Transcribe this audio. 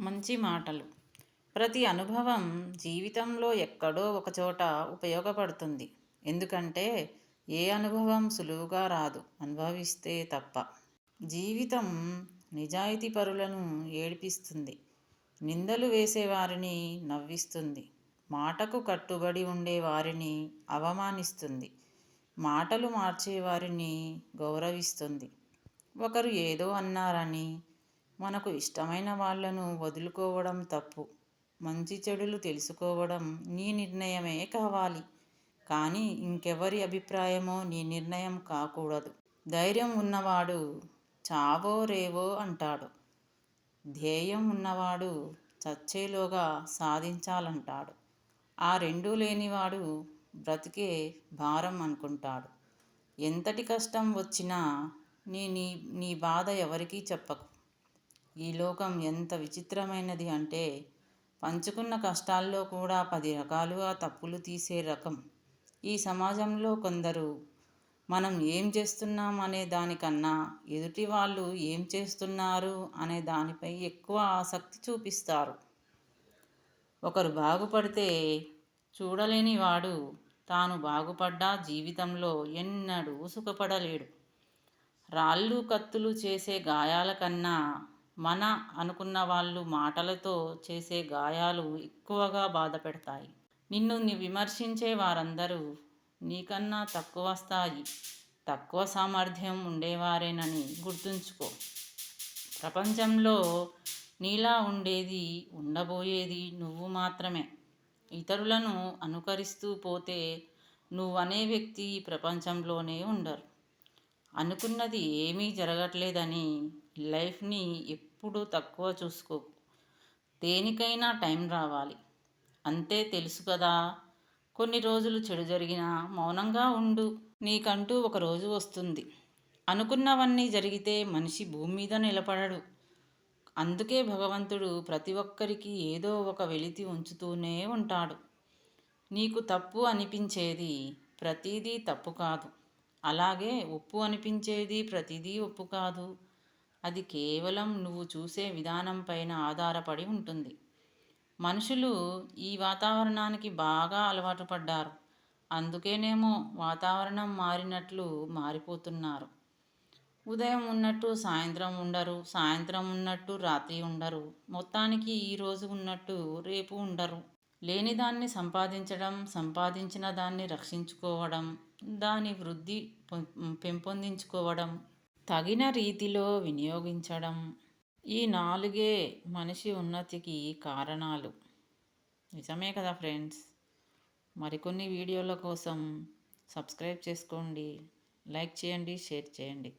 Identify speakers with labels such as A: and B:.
A: మంచి మాటలు. ప్రతి అనుభవం జీవితంలో ఎక్కడో ఒకచోట ఉపయోగపడుతుంది. ఎందుకంటే ఏ అనుభవం సులువుగా రాదు. అనుభవిస్తే తప్ప. జీవితం నిజాయితీ పరులను ఏడిపిస్తుంది. నిందలు వేసేవారిని నవ్విస్తుంది. మాటకు కట్టుబడి ఉండే వారిని అవమానిస్తుంది. మాటలు మార్చేవారిని గౌరవిస్తుంది. ఒకరు ఏదో అన్నారని మనకు ఇష్టమైన వాళ్ళను వదులుకోవడం తప్పు. మంచి చెడులు తెలుసుకోవడం నీ నిర్ణయమే కావాలి. కానీ ఇంకెవరి అభిప్రాయమో నీ నిర్ణయం కాకూడదు. ధైర్యం ఉన్నవాడు చావో రేవో అంటాడు. ధ్యేయం ఉన్నవాడు చచ్చేలోగా సాధించాలంటాడు. ఆ రెండూ లేనివాడు బ్రతికే భారం అనుకుంటాడు. ఎంతటి కష్టం వచ్చినా నీ నీ నీ బాధ ఎవరికీ చెప్పకు. ఈ లోకం ఎంత విచిత్రమైనది అంటే పంచుకున్న కష్టాల్లో కూడా పది రకాలుగా తప్పులు తీసే రకం. ఈ సమాజంలో కొందరు మనం ఏం చేస్తున్నాం అనే దానికన్నా ఎదుటి వాళ్ళు ఏం చేస్తున్నారు అనే దానిపై ఎక్కువ ఆసక్తి చూపిస్తారు. ఒకరు బాగుపడితే చూడలేని వాడు తాను బాగుపడ్డా జీవితంలో ఎన్నడూ సుఖపడలేడు. రాళ్ళు కత్తులు చేసే గాయాల కన్నా మన అనుకున్న వాళ్ళు మాటలతో చేసే గాయాలు ఎక్కువగా బాధ పెడతాయి నిన్ను విమర్శించే వారందరూ నీకన్నా తక్కువ స్థాయి తక్కువ సామర్థ్యం ఉండేవారేనని గుర్తుంచుకో. ప్రపంచంలో నీలా ఉండేది ఉండబోయేది నువ్వు మాత్రమే. ఇతరులను అనుకరిస్తూ పోతే నువ్వనే వ్యక్తి ప్రపంచంలోనే ఉండరు. అనుకున్నది ఏమీ జరగట్లేదని లైఫ్ని ఎప్పుడు తక్కువ చూసుకో దేనికైనా టైం రావాలి. అంతే తెలుసు కదా. కొన్ని రోజులు చెడు జరిగినా మౌనంగా ఉండు. నీకంటూ ఒక రోజు వస్తుంది. అనుకున్నవన్నీ జరిగితే మనిషి భూమి మీద నిలబడడు. అందుకే భగవంతుడు ప్రతి ఒక్కరికి ఏదో ఒక వెలితి ఉంచుతూనే ఉంటాడు. నీకు తప్పు అనిపించేది ప్రతిదీ తప్పు కాదు. అలాగే ఉప్పు అనిపించేది ప్రతిదీ ఉప్పు కాదు. అది కేవలం నువ్వు చూసే విధానం పైన ఆధారపడి ఉంటుంది. మనుషులు ఈ వాతావరణానికి బాగా అలవాటు పడ్డారు. అందుకేనేమో వాతావరణం మారినట్లు మారిపోతున్నారు. ఉదయం ఉన్నట్టు సాయంత్రం ఉండరు సాయంత్రం ఉన్నట్టు రాత్రి ఉండరు మొత్తానికి ఈరోజు ఉన్నట్టు రేపు ఉండరు. లేని దాన్ని సంపాదించడం సంపాదించిన దాన్ని రక్షించుకోవడం దాని వృద్ధి పెంపొందించుకోవడం తగిన రీతిలో వినియోగించడం ఈ నాలుగే మనిషి ఉన్నతికి కారణాలు. నిజమే కదా ఫ్రెండ్స్? మరికొన్ని వీడియోల కోసం సబ్స్క్రైబ్ చేసుకోండి లైక్ చేయండి షేర్ చేయండి.